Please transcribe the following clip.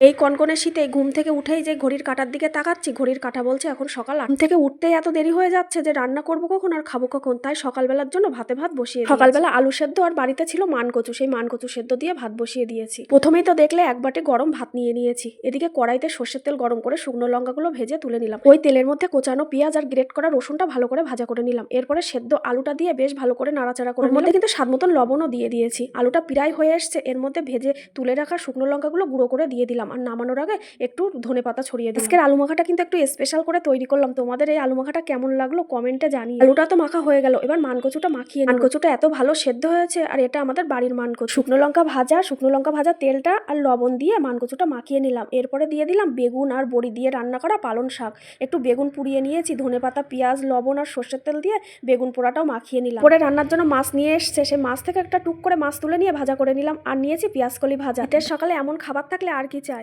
এই কনকনে শীতে ঘুম থেকে উঠেই যে ঘড়ির কাটার দিকে তাকাচ্ছি ঘড়ির কাটা বলছে এখন সকাল আট। থেকে উঠতেই এত দেরি হয়ে যাচ্ছে যে রান্না করব কখন আর খাব কখন? তাই সকালবেলার জন্য ভাতে ভাত বসিয়ে সকালবেলা আলু সেদ্ধ আর বাড়িতে ছিল মানকচু। সেই মানকচু সেদ্ধ দিয়ে ভাত বসিয়ে দিয়েছি। প্রথমেই তো দেখলে এক বাটি গরম ভাত নিয়ে নিয়েছি। এদিকে কড়াইতে সর্ষের তেল গরম করে শুকনো লঙ্কাগুলো ভেজে তুলে নিলাম। ওই তেলের মধ্যে কোচানো পেঁয়াজ আর গ্রেট করা রসুনটা ভালো করে ভাজা করে নিলাম। এরপরে সেদ্ধ আলুটা দিয়ে বেশ ভালো করে নাড়াচাড়া করে মধ্যে কিন্তু স্বাদ মতন লবণও দিয়ে দিয়েছি। আলুটা প্রায় হয়ে এসছে। এর মধ্যে ভেজে তুলে রাখা শুকনো লঙ্কাগুলো গুঁড়ো করে দিয়ে দিলাম। নামানোর আগে একটু ধনে পাতা ছড়িয়ে দিই আজকের আলু মাখাটা কিন্তু একটু স্পেশাল করে তৈরি করলাম। তোমাদের এই আলু মাখাটা কেমন লাগল কমেন্টে জানি আলুটা তো মাখা হয়ে গেল। এবার মানকচুটা মাখিয়ে। মানকচুটা এত ভালো সেদ্ধ হয়েছে আর এটা আমাদের বাড়ির মানকচু। শুকনো লঙ্কা ভাজা শুকনো লঙ্কা ভাজা তেলটা আর লবণ দিয়ে মানকচুটা মাখিয়ে নিলাম। এরপরে দিয়ে দিলাম বেগুন আর বড়ি দিয়ে রান্না করা পালং শাক। একটু বেগুন পুড়িয়ে নিয়েছি ধনে পাতা পেঁয়াজ লবণ আর সর্ষের তেল দিয়ে বেগুন পোড়াটাও মাখিয়ে নিলাম। পরে রান্নার জন্য মাছ নিয়ে এসছে। সেই মাছ থেকে একটা টুক করে মাছ তুলে নিয়ে ভাজা করে নিলাম। আর নিয়েছি পেঁয়াজ কলি ভাজা। এটার সকালে এমন খাবার থাকলে আর কি চাই?